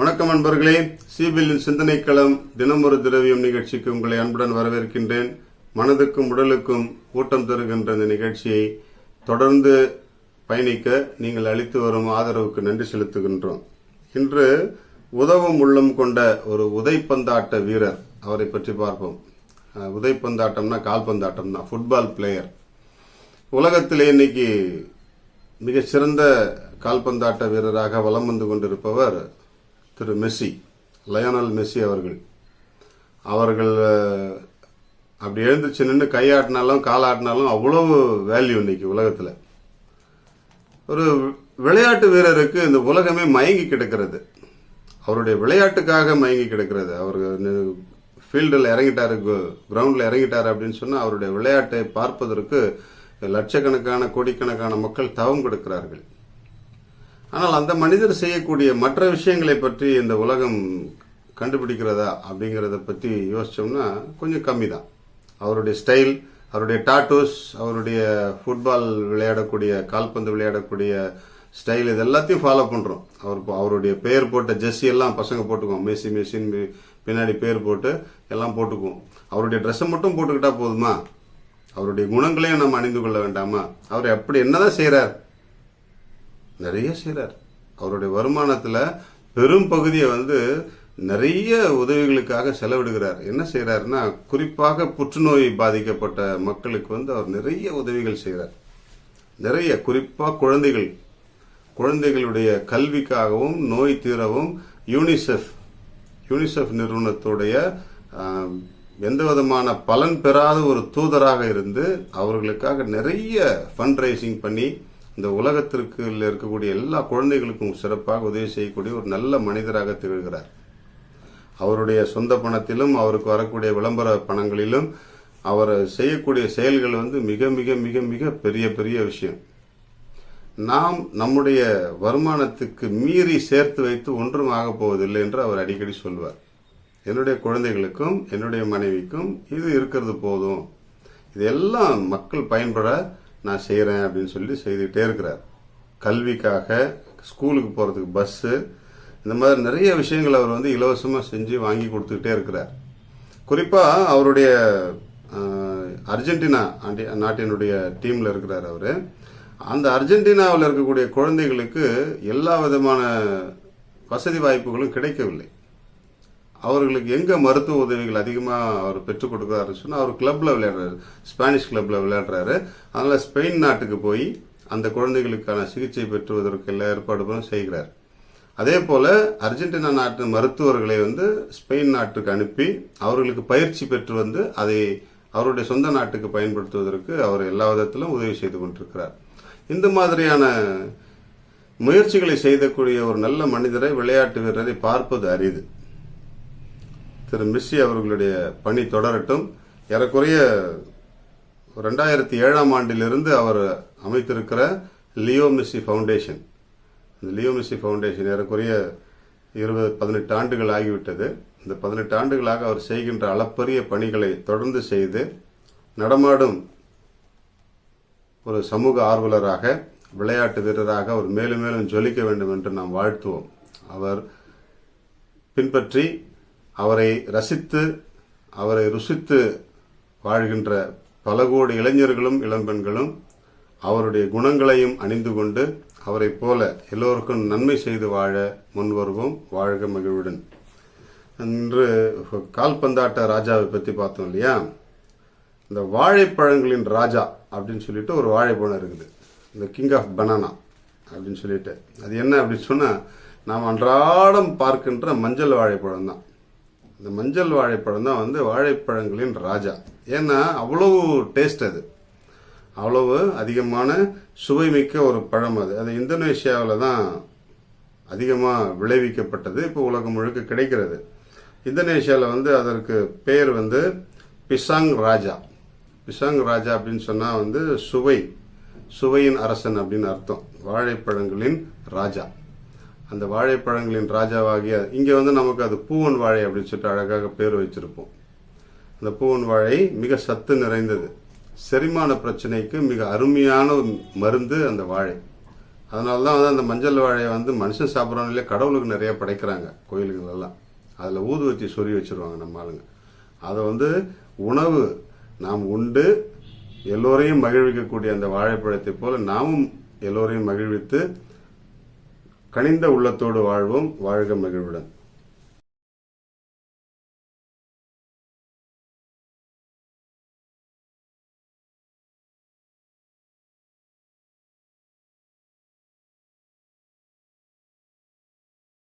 வணக்கம் அன்பர்களே சிபிலின் சிந்தனைக்களம் தினமொரு திரவியம் நிகழ்ச்சிக்கு உங்களை அன்புடன் வரவேற்கின்றேன். மனதுக்கும் உடலுக்கும் ஊட்டம் தருகின்ற இந்த நிகழ்ச்சியை தொடர்ந்து பயணிக்க நீங்கள் அளித்து வரும் ஆதரவுக்கு நன்றி செலுத்துகின்றோம். இன்று உதவும் உள்ளம் கொண்ட ஒரு உதைப்பந்தாட்ட வீரர் அவரை பற்றி பார்ப்போம். உதைப்பந்தாட்டம்னா கால்பந்தாட்டம் தான் ஃபுட்பால் பிளேயர் உலகத்திலே இன்னைக்கு மிகச்சிறந்த கால்பந்தாட்ட வீரராக வலம் வந்து கொண்டிருப்பவர் திரு மெஸ்ஸி லயோனல் மெஸ்ஸி அவர்கள். அவர்கள் அப்படி எழுந்துச்சு நின்று கையாட்டினாலும் காலாட்டினாலும் அவ்வளவு வேல்யூ இன்னைக்கு உலகத்தில். ஒரு விளையாட்டு வீரருக்கு இந்த உலகமே மயங்கி கிடக்கிறது. அவருடைய விளையாட்டுக்காக மயங்கி கிடக்கிறது. அவர் ஃபீல்டில் இறங்கிட்டாரு கிரவுண்டில் இறங்கிட்டார் அப்படின்னு சொன்னால் அவருடைய விளையாட்டை பார்ப்பதற்கு லட்சக்கணக்கான கோடிக்கணக்கான மக்கள் தவம் கொடுக்கிறார்கள். ஆனால் அந்த மனிதர் செய்யக்கூடிய மற்ற விஷயங்களை பற்றி இந்த உலகம் கண்டுபிடிக்கிறதா அப்படிங்கிறத பற்றி யோசித்தோம்னா கொஞ்சம் கம்மி தான் அவருடைய ஸ்டைல் அவருடைய டாட்டூஸ் அவருடைய ஃபுட்பால் விளையாடக்கூடிய கால்பந்து விளையாடக்கூடிய ஸ்டைல் இது எல்லாத்தையும் ஃபாலோ பண்ணுறோம் அவர் இப்போ அவருடைய பெயர் போட்ட ஜெஸ்ஸி எல்லாம் பசங்க போட்டுக்குவோம். மெஸ்ஸி மெஸ்ஸின்னு பின்னாடி பேர் போட்டு எல்லாம் போட்டுக்குவோம். அவருடைய ட்ரெஸ்ஸை மட்டும் போட்டுக்கிட்டா போதுமா? அவருடைய குணங்களையும் நம்ம அணிந்து கொள்ள வேண்டாமா? அவர் எப்படி என்னதான் செய்கிறார் நிறைய செய்கிறார் அவருடைய வருமானத்தில் பெரும் பகுதியை வந்து நிறைய உதவிகளுக்காக செலவிடுகிறார். என்ன செய்கிறாருன்னா குறிப்பாக புற்றுநோய் பாதிக்கப்பட்ட மக்களுக்கு வந்து அவர் நிறைய உதவிகள் செய்கிறார் நிறைய குறிப்பாக குழந்தைகள். குழந்தைகளுடைய கல்விக்காகவும் நோய் தீரவும் யூனிசெஃப் யூனிசெஃப் நிறுவனத்துடைய எந்த விதமான பலன் பெறாத ஒரு தூதராக இருந்து அவர்களுக்காக நிறைய ஃபண்ட் ரைசிங் பண்ணி இந்த உலகத்திற்கு இருக்கக்கூடிய எல்லா குழந்தைகளுக்கும் சிறப்பாக உதவி செய்யக்கூடிய ஒரு நல்ல மனிதராக திகழ்கிறார். அவருடைய சொந்த பணத்திலும் அவருக்கு வரக்கூடிய விளம்பர பணங்களிலும் அவர் செய்யக்கூடிய செயல்கள் வந்து மிக மிக மிக மிக பெரிய பெரிய விஷயம். நாம் நம்முடைய வருமானத்துக்கு மீறி சேர்த்து வைத்து ஒன்றும் ஆகப் போவதில்லை என்று அவர் அடிக்கடி சொல்வார். என்னுடைய குழந்தைகளுக்கும் என்னுடைய மனைவிக்கும் இது இருக்கிறது போதும். இதெல்லாம் மக்கள் பயன்பட நான் செய்கிறேன் அப்படின்னு சொல்லி செய்துக்கிட்டே இருக்கிறார். கல்விக்காக ஸ்கூலுக்கு போகிறதுக்கு பஸ்ஸு இந்த மாதிரி நிறைய விஷயங்கள் அவர் வந்து இலவசமாக செஞ்சு வாங்கி கொடுத்துக்கிட்டே இருக்கிறார். குறிப்பாக அவருடைய அர்ஜென்டினா நாட்டினுடைய டீமில் இருக்கிறார் அவர். அந்த அர்ஜென்டினாவில் இருக்கக்கூடிய குழந்தைகளுக்கு எல்லா விதமான வசதி வாய்ப்புகளும் கிடைக்கவில்லை. அவர்களுக்கு எங்கே மருத்துவ உதவிகள் அதிகமாக அவர் பெற்றுக் கொடுக்குறாரு சொன்னால் அவர் கிளப்பில் விளையாடுறாரு. ஸ்பானிஷ் கிளப்பில் விளையாடுறாரு. அதனால் ஸ்பெயின் நாட்டுக்கு போய் அந்த குழந்தைகளுக்கான சிகிச்சை பெற்றுவதற்கு எல்லா ஏற்பாடுகளும் செய்கிறார். அதே போல் அர்ஜென்டினா நாட்டு மருத்துவர்களை வந்து ஸ்பெயின் நாட்டுக்கு அனுப்பி அவர்களுக்கு பயிற்சி பெற்று வந்து அதை அவருடைய சொந்த நாட்டுக்கு பயன்படுத்துவதற்கு அவர் எல்லா விதத்திலும் உதவி செய்து கொண்டிருக்கிறார். இந்த மாதிரியான முயற்சிகளை செய்தக்கூடிய ஒரு நல்ல மனிதரை விளையாட்டு வீரரை பார்ப்பது அரிது. திரு மிஸ்ஸி அவர்களுடைய பணி தொடரட்டும். ஏறக்குறைய ரெண்டாயிரத்தி ஏழாம் ஆண்டிலிருந்து அவர் அமைத்திருக்கிற லியோ மிஸ்ஸி ஃபவுண்டேஷன். இந்த லியோ மிஸ்ஸி ஃபவுண்டேஷன் ஏறக்குறைய இருபது பதினெட்டு ஆண்டுகள் ஆகிவிட்டது. இந்த பதினெட்டு ஆண்டுகளாக அவர் செய்கின்ற அளப்பரிய பணிகளை தொடர்ந்து செய்து நடமாடும் ஒரு சமூக ஆர்வலராக விளையாட்டு வீரராக அவர் மேலும் மேலும் ஜொலிக்க வேண்டும் என்று நாம் வாழ்த்துவோம். அவர் பின்பற்றி அவரை ரசித்து அவரை ருசித்து வாழ்கின்ற பல கோடி இளைஞர்களும் இளம்பெண்களும் அவருடைய குணங்களையும் அணிந்து கொண்டு அவரைப் போல எல்லோருக்கும் நன்மை செய்து வாழ முன்வருவோம். வாழ்க மகிழ்வுடன். இன்று கால்பந்தாட்ட ராஜாவை பற்றி பார்த்தோம் இல்லையா? இந்த வாழைப்பழங்களின் ராஜா அப்படின்னு சொல்லிட்டு ஒரு வாழைப்பழம் இருக்குது. இந்த கிங் ஆஃப் பனானா அப்படின்னு சொல்லிட்டு. அது என்ன அப்படின்னு சொன்னால் நாம் அன்றாடம் பார்க்கின்ற மஞ்சள் வாழைப்பழம் தான் இந்த மஞ்சள் வாழைப்பழம் தான் வந்து வாழைப்பழங்களின் ராஜா. ஏன்னா அவ்வளவு டேஸ்ட் அது. அவ்வளவு அதிகமான சுவைமிக்க ஒரு பழம் அது. அது இந்தோனேஷியாவில் தான் அதிகமாக விளைவிக்கப்பட்டது. இப்போ உலகம் முழுக்க கிடைக்கிறது. இந்தோனேஷியாவில் வந்து அதற்கு பேர் வந்து பிசாங் ராஜா. பிசாங் ராஜா அப்படின்னு சொன்னால் வந்து சுவை. சுவையின் அரசன் அப்படின்னு அர்த்தம். வாழைப்பழங்களின் ராஜா. அந்த வாழைப்பழங்களின் ராஜாவாகிய இங்கே வந்து நமக்கு அது பூவன் வாழை அப்படின்னு சொல்லிட்டு அழகாக பேர் வச்சிருப்போம் அந்த பூவன் வாழை மிக சத்து நிறைந்தது. செரிமான பிரச்சனைக்கு மிக அருமையான மருந்து அந்த வாழை. அதனால தான் வந்து அந்த மஞ்சள் வாழையை வந்து மனுஷன் சாப்பிட்றவங்களே கடவுளுக்கு நிறைய படைக்கிறாங்க கோயிலுங்களெல்லாம் அதில் ஊதுவத்தி சொறி வச்சுருவாங்க நம்ம ஆளுங்க. அதை வந்து உணவு நாம் உண்டு எல்லோரையும் மகிழ்விக்கக்கூடிய அந்த வாழைப்பழத்தை போல நாமும் எல்லோரையும் மகிழ்வித்து கனிந்த உள்ளத்தோடு வாழ்வோம் வாழ்க மகிழ்வுடன்.